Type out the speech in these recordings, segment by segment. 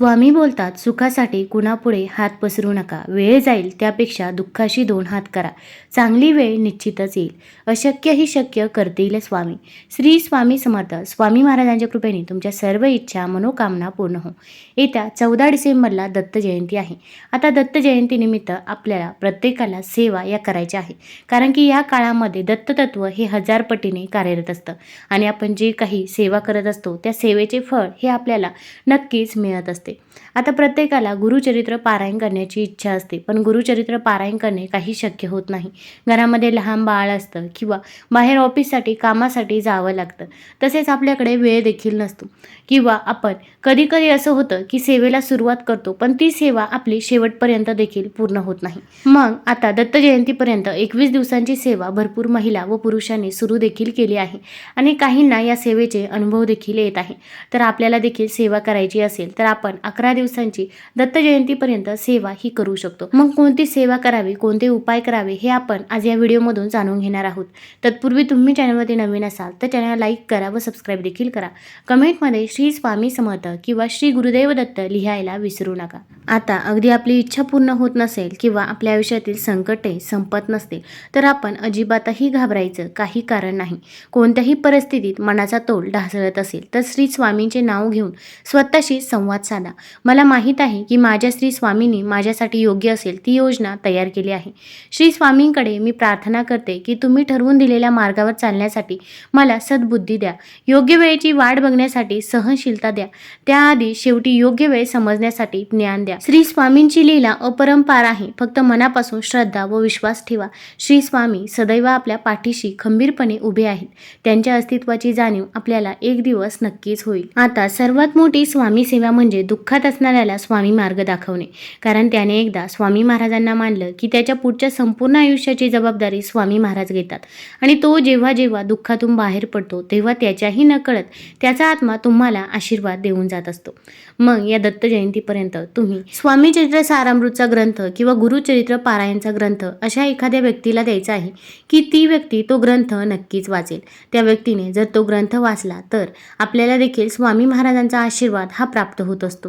स्वामी बोलतात सुखासाठी कुणापुढे हात पसरू नका. वेळ जाईल त्यापेक्षा दुःखाशी दोन हात करा. चांगली वेळ निश्चितच येईल. अशक्य ही शक्य करतील स्वामी. श्री स्वामी समर्थ. स्वामी महाराजांच्या कृपेने तुमच्या सर्व इच्छा मनोकामना पूर्ण हो. येत्या चौदा डिसेंबरला दत्त जयंती आहे. आता दत्त जयंतीनिमित्त आपल्याला प्रत्येकाला सेवा या करायच्या आहे. कारण की या काळामध्ये दत्ततत्व हे हजार पटीने कार्यरत असतं. आणि आपण जे काही सेवा करत असतो त्या सेवेचे फळ हे आपल्याला नक्कीच मिळत असते. आता प्रत्येकाला गुरुचरित्र पारायण करण्याची इच्छा असते पण गुरुचरित्र पारायण करणे काही शक्य होत नाही. घरामध्ये लहान बाळ असतं किंवा बाहेर ऑफिससाठी कामासाठी जावं लागतं. तसेच आपल्याकडे वेळ देखील नसतो. किंवा आपण कधीकधी असं होतं की सेवेला सुरुवात करतो पण ती सेवा आपली शेवटपर्यंत देखील पूर्ण होत नाही. मग आता दत्त जयंतीपर्यंत एकवीस दिवसांची सेवा भरपूर महिला व पुरुषांनी सुरू देखील केली आहे आणि काहींना या सेवेचे अनुभव देखील येत आहे. तर आपल्याला देखील सेवा करायची असेल तर आपण अकरा दिवसांची दत्त जयंतीपर्यंत सेवा ही करू शकतो. मग कोणती सेवा करावी कोणते उपाय करावे हे आपण आज या व्हिडिओमधून जाणून घेणार आहोत. तत्पूर्वी तुम्ही चॅनलमध्ये नवीन असाल तर चॅनल लाईक करा व सबस्क्राईब देखील करा. कमेंटमध्ये श्री स्वामी समर्थ किंवा श्री गुरुदेव दत्त लिहायला विसरू नका. आता अगदी आपली इच्छा पूर्ण होत नसेल किंवा आपल्या आयुष्यातील संकटे संपत नसतील तर आपण अजिबातही घाबरायचं काही कारण नाही. कोणत्याही परिस्थितीत मनाचा तोल ढासळत असेल तर श्री स्वामींचे नाव घेऊन स्वतःशी संवाद साधा. मला माहीत आहे की माझ्या श्री स्वामींनी माझ्यासाठी योग्य असेल ती योजना तयार केली आहे. श्री स्वामींकडे मी प्रार्थना करते की तुम्ही ठरवून दिलेल्या मार्गावर चालण्यासाठी मला सद्बुद्धी द्या. योग्य वेळेची वाट बघण्यासाठी सहनशीलता द्या. त्याआधी शेवटी योग्य वेळ समजण्यासाठी ज्ञान द्या. श्री स्वामींची लीला अपरंपार आहे. फक्त मनापासून श्रद्धा व विश्वास ठेवा. श्री स्वामी सदैव आपल्या पाठीशी खंबीरपणे उभे आहेत. त्यांच्या अस्तित्वाची जाणीव आपल्याला एक दिवस नक्कीच होईल. आता सर्वात मोठी स्वामी सेवा म्हणजे दुःखात असणाऱ्याला स्वामी मार्ग दाखवणे. कारण त्याने एकदा स्वामी महाराजांना मानलं की त्याच्या पुढच्या संपूर्ण आयुष्याची जबाबदारी स्वामी महाराज घेतात. आणि तो जेव्हा जेव्हा दुःखातून बाहेर पडतो तेव्हा त्याच्याही नकळत त्याचा आत्मा तुम्हाला आशीर्वाद देऊन जात असतो. मग या दत्त जयंतीपर्यंत तुम्ही स्वामी चरित्र सारामृतचा ग्रंथ किंवा गुरुचरित्र पारायणचा ग्रंथ अशा एखाद्या व्यक्तीला द्यायचा आहे की ती व्यक्ती तो ग्रंथ नक्कीच वाचेल. त्या व्यक्तीने जर तो ग्रंथ वाचला तर आपल्याला देखील स्वामी महाराजांचा आशीर्वाद हा प्राप्त होत असतो.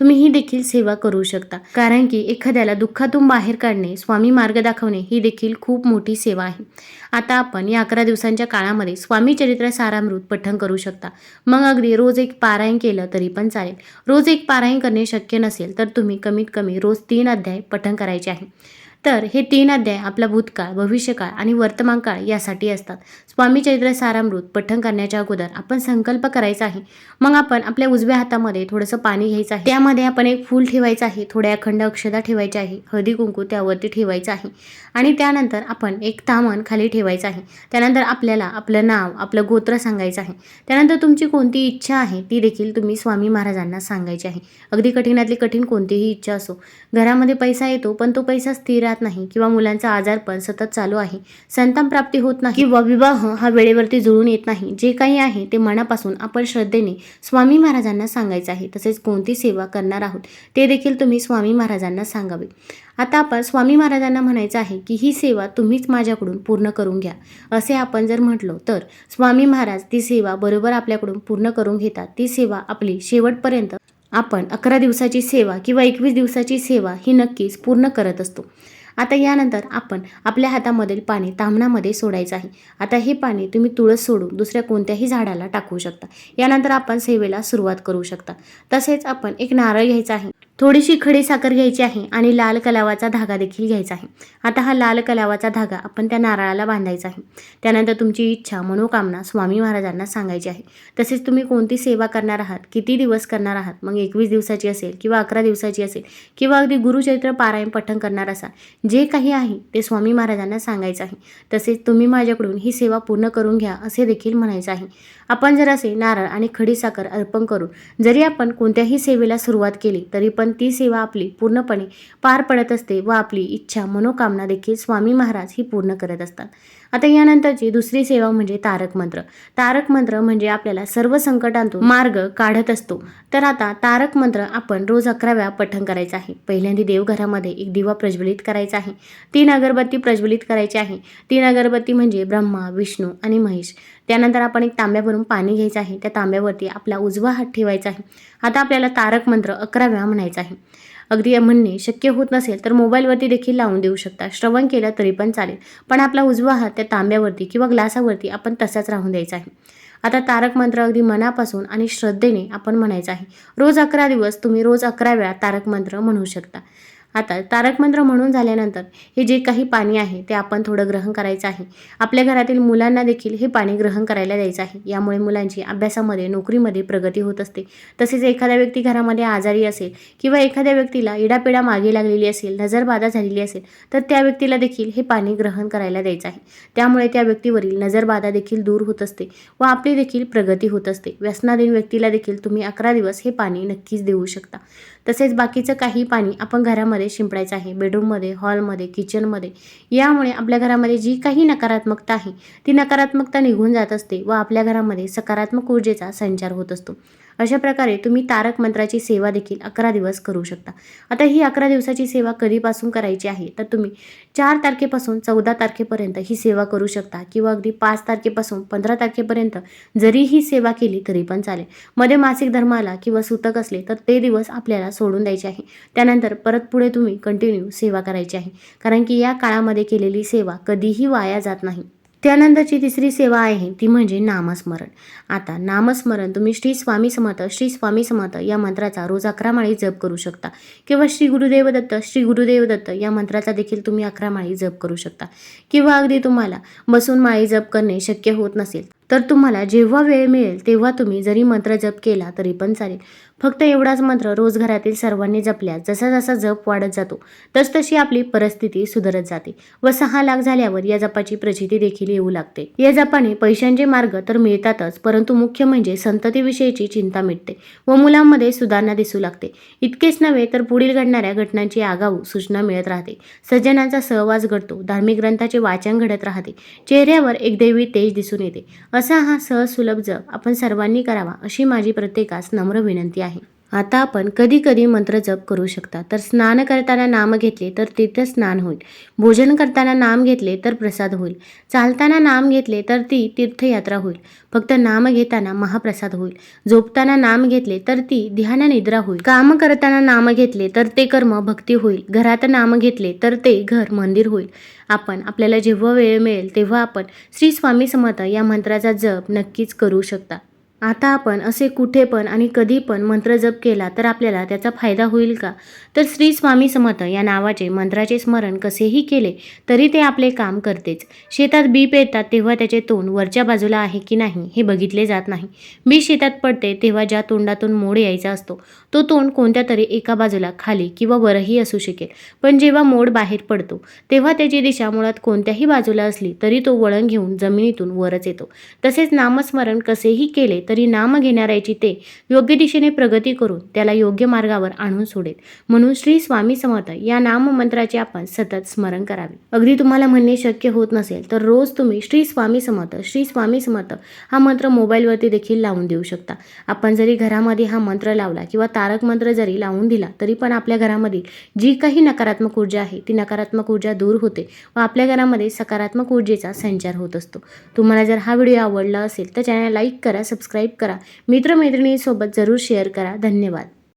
तुम्ही ही देखील सेवा करू शकता. कारण की एखाद्याला दुःखातून बाहेर काढणे स्वामी मार्ग दाखवणे ही देखील खूप मोठी सेवा आहे. आता आपण या अकरा दिवसांच्या काळामध्ये स्वामी चरित्र सारामृत पठण करू शकता. मग अगदी रोज एक पारायण केलं तरी पण चालेल. रोज एक पारायण करणे शक्य नसेल तर तुम्ही कमीत कमी रोज तीन अध्याय पठण करायचे आहे. तर हे तीन अध्याय आपला भूतकाळ भविष्यकाळ आणि वर्तमान काळ यासाठी असतात. स्वामी चैत्र सारामृत पठण करण्याच्या अगोदर आपण संकल्प करायचा आहे. मग आपण आपल्या उजव्या हातामध्ये थोडंसं पाणी घ्यायचं आहे. त्यामध्ये आपण एक फूल ठेवायचं आहे. थोड्या अखंड अक्षदा ठेवायच्या आहे. हळदी कुंकू त्यावरती ठेवायचं आहे. आणि त्यानंतर आपण एक तामण खाली ठेवायचं आहे. त्यानंतर आपल्याला आपलं नाव आपलं गोत्र सांगायचं आहे. त्यानंतर तुमची कोणती इच्छा आहे ती देखील तुम्ही स्वामी महाराजांना सांगायची आहे. अगदी कठीणातली कठीण कोणतीही इच्छा असो. घरामध्ये पैसा येतो पण तो पैसा स्थिर राहत नाही किंवा मुलांचा आजारपण सतत चालू आहे. संतान प्राप्ती होत नाही किंवा विवाह हा वेळेवरती जुळून येत नाही. जे काही आहे ते मनापासून आपण श्रद्धेने स्वामी महाराजांना सांगायचं आहे. तसेच कोणती सेवा करणार आहोत ते देखील तुम्ही स्वामी महाराजांना सांगावे. आता आपण स्वामी महाराजांना म्हणायचं आहे की ही सेवा तुम्हीच माझ्याकडून पूर्ण करून घ्या. असे आपण जर म्हटलो तर स्वामी महाराज ती सेवा बरोबर आपल्याकडून पूर्ण करून घेतात. ती सेवा आपली शेवटपर्यंत आपण अकरा दिवसाची सेवा किंवा एकवीस दिवसाची सेवा ही नक्कीच पूर्ण करत असतो. आता यानंतर आपण आपल्या हातामधील पाणी तामणामध्ये सोडायचं आहे. आता हे पाणी तुम्ही तुळस सोडून दुसऱ्या कोणत्याही झाडाला टाकू शकता. यानंतर आपण सेवेला सुरुवात करू शकता. तसेच आपण एक नारळ घ्यायचा आहे. थोडीशी खडी साखर घ्यायची आहे आणि लाल कलावाचा धागा देखील घ्यायचा आहे. आता हा लाल कलावाचा धागा आपण त्या नारळाला बांधायचा आहे. त्यानंतर तुमची इच्छा मनोकामना स्वामी महाराजांना सांगायची आहे. तसेच तुम्ही कोणती सेवा करणार आहात किती दिवस करणार आहात मग एकवीस दिवसाची असेल किंवा अकरा दिवसाची असेल किंवा अगदी गुरुचरित्र पारायण पठण करणार असाल जे काही आहे ते स्वामी महाराजांना सांगायचं आहे. तसेच तुम्ही माझ्याकडून ही सेवा पूर्ण करून घ्या असे देखील म्हणायचं आहे. आपण जर असे नारळ आणि खडी साखर अर्पण करून जरी आपण कोणत्याही सेवेला सुरुवात केली तरी पण ती सेवा आपली पूर्णपणे पार पडत असते व आपली इच्छा मनोकामना देखील स्वामी महाराज ही पूर्ण करत असतात. आता यानंतरची दुसरी सेवा म्हणजे तारक मंत्र. तारक मंत्र म्हणजे आपल्याला सर्व संकटांतून मार्ग काढत असतो. तर आता तारक मंत्र आपण रोज अकरा वेळा पठण करायचं आहे. पहिल्यांदा देवघरामध्ये एक दिवा प्रज्वलित करायचा आहे. तीन अगरबत्ती प्रज्वलित करायची आहे. तीन अगरबत्ती म्हणजे ब्रह्मा विष्णू आणि महेश. त्यानंतर आपण एक तांब्यावरून पाणी घ्यायचं आहे. त्या तांब्यावरती आपला उजवा हात ठेवायचा आहे. आता आपल्याला तारक मंत्र अकरा वेळा म्हणायचा आहे. अगदी म्हणणे शक्य होत नसेल तर मोबाईलवरती देखील लावून देऊ शकता. श्रवण केलं तरी पण चालेल. पण आपला उजवा हात त्या तांब्यावरती किंवा ग्लासावरती आपण तसाच राहून द्यायचा आहे. आता तारक मंत्र अगदी मनापासून आणि श्रद्धेने आपण म्हणायचं आहे. रोज अकरा दिवस तुम्ही रोज अकरा वेळा तारक मंत्र म्हणू शकता. आता तारक मंत्र म्हणून झाल्यानंतर हे जे काही पाणी आहे ते आपण थोडं ग्रहण करायचं आहे. आपल्या घरातील मुलांना देखील हे पाणी ग्रहण करायला द्यायचं आहे. यामुळे मुलांची अभ्यासामध्ये नोकरीमध्ये प्रगती होत असते. तसेच एखाद्या व्यक्ती घरामध्ये आजारी असेल किंवा एखाद्या व्यक्तीला इडापिडा मागे लागलेली असेल नजरबाधा झालेली असेल तर त्या व्यक्तीला देखील हे पाणी ग्रहण करायला द्यायचं आहे. त्यामुळे त्या व्यक्तीवरील नजरबाधा देखील दूर होत असते व आपली देखील प्रगती होत असते. व्यसनाधीन व्यक्तीला देखील तुम्ही अकरा दिवस हे पाणी नक्कीच देऊ शकता. तसेच बाकीचं काही पाणी आपण घरामध्ये शिंपडायचं आहे बेडरूममध्ये हॉलमध्ये किचनमध्ये यामुळे आपल्या घरामध्ये जी काही नकारात्मकता आहे ती नकारात्मकता निघून जात असते व आपल्या घरामध्ये सकारात्मक ऊर्जेचा संचार होत असतो. अशा प्रकारे तुम्ही तारक मंत्राची सेवा देखील अकरा दिवस करू शकता. आता ही अकरा दिवसाची सेवा कधीपासून करायची आहे? तर तुम्ही चार तारखेपासून चौदा तारखेपर्यंत ही सेवा करू शकता किंवा अगदी पाच तारखेपासून पंधरा तारखेपर्यंत जरी ही सेवा केली तरी पण चालेल. मध्ये मासिक धर्माला किंवा सुतक असले तर ते दिवस आपल्याला सोडून द्यायचे आहे. त्यानंतर परत पुढे तुम्ही कंटिन्यू सेवा करायची आहे. कारण की या काळामध्ये केलेली सेवा कधीही वाया जात नाही. त्यानंतरची तिसरी सेवा आहे ती म्हणजे नामस्मरण. आता नामस्मरण तुम्ही श्री स्वामी समर्थ श्री स्वामी समर्थ या मंत्राचा रोज अकरा माळी जप करू शकता. किंवा श्री गुरुदेव दत्त श्री गुरुदेव दत्त या मंत्राचा देखील तुम्ही अकरा माळी जप करू शकता. किंवा अगदी तुम्हाला बसून माळी जप करणे शक्य होत नसेल तर तुम्हाला जेव्हा वेळ मिळेल तेव्हा तुम्ही जरी मंत्र जप केला तरी पण चालेल. फक्त एवढाच मंत्र रोज घरातील सर्वांनी जपल्यास जसा जसा जप वाढत जातो तसतशी आपली परिस्थिती सुधारत जाते व सहा लाख झाल्यावर या जपाची प्रचिती देखील येऊ लागते. या जपाने पैशांचे मार्ग तर मिळतातच परंतु मुख्य म्हणजे संततीविषयीची चिंता मिटते व मुलांमध्ये सुधारणा दिसू लागते. इतकेच नव्हे तर पुढील घडणाऱ्या घटनांची आगाऊ सूचना मिळत राहते. सज्जनांचा सहवास घडतो धार्मिक ग्रंथाचे वाचन घडत राहते चेहऱ्यावर एक दैवी तेज दिसून येते. असा हा सहज सुलभ जप आपण सर्वांनी करावा अशी माझी प्रत्येकास नम्र विनंती आहे. आता आपण कधी कधी मंत्र जप करू शकता. तर स्नान करताना नाम घेतले तर तीर्थ स्नान होईल. भोजन करताना नाम घेतले तर प्रसाद होईल. चालताना नाम घेतले तर ती तीर्थयात्रा होईल. फक्त नाम घेताना महाप्रसाद होईल. झोपताना नाम घेतले तर ती ध्यान निद्रा होईल. काम करताना नाम घेतले तर ते कर्म भक्ती होईल. घरात नाम घेतले तर ते घर मंदिर होईल. आपण आपल्याला जेव्हा वेळ मिळेल तेव्हा आपण श्री स्वामी समर्थ या मंत्राचा जप नक्कीच करू शकता. आता आपण असे कुठे पण आणि कधी पण मंत्र जप केला तर आपल्याला त्याचा फायदा होईल का? तर श्री स्वामी समर्थ या नावाचे मंत्राचे स्मरण कसेही केले तरी ते आपले काम करतेच. शेतात बी पेरतात तेव्हा त्याचे तोंड वरच्या बाजूला आहे की नाही हे बघितले जात नाही. बी शेतात पडते तेव्हा ज्या तोंडातून मोड यायचा असतो तो तोंड कोणत्या तरी एका बाजूला खाली किंवा वरही असू शकेल. पण जेव्हा मोड बाहेर पडतो तेव्हा त्याची दिशा मुळात कोणत्याही बाजूला असली तरी तो वळण घेऊन जमिनीतून वरच येतो. तसेच नामस्मरण कसेही केले तरी नाम घेणाऱ्याची ते योग्य दिशेने प्रगती करून त्याला योग्य मार्गावर आणून सोडेल. म्हणून श्री स्वामी समर्थ या नाममंत्राचे आपण सतत स्मरण करावे. अगदी तुम्हाला म्हणणे शक्य होत नसेल तर रोज तुम्ही श्री स्वामी समर्थ श्री स्वामी समर्थ हा मंत्र मोबाईलवरती देखील लावून देऊ शकता. आपण जरी घरामध्ये हा मंत्र लावला किंवा तारक मंत्र जरी लावून दिला तरी पण आपल्या घरामधील जी काही नकारात्मक ऊर्जा आहे ती नकारात्मक ऊर्जा दूर होते व आपल्या घरामध्ये सकारात्मक ऊर्जेचा संचार होत असतो. तुम्हाला जर हा व्हिडिओ आवडला असेल तर चॅनल लाईक करा सबस्क्राईब करा. मित्रमैत्रिणीसोबत जरूर शेअर करा. धन्यवाद.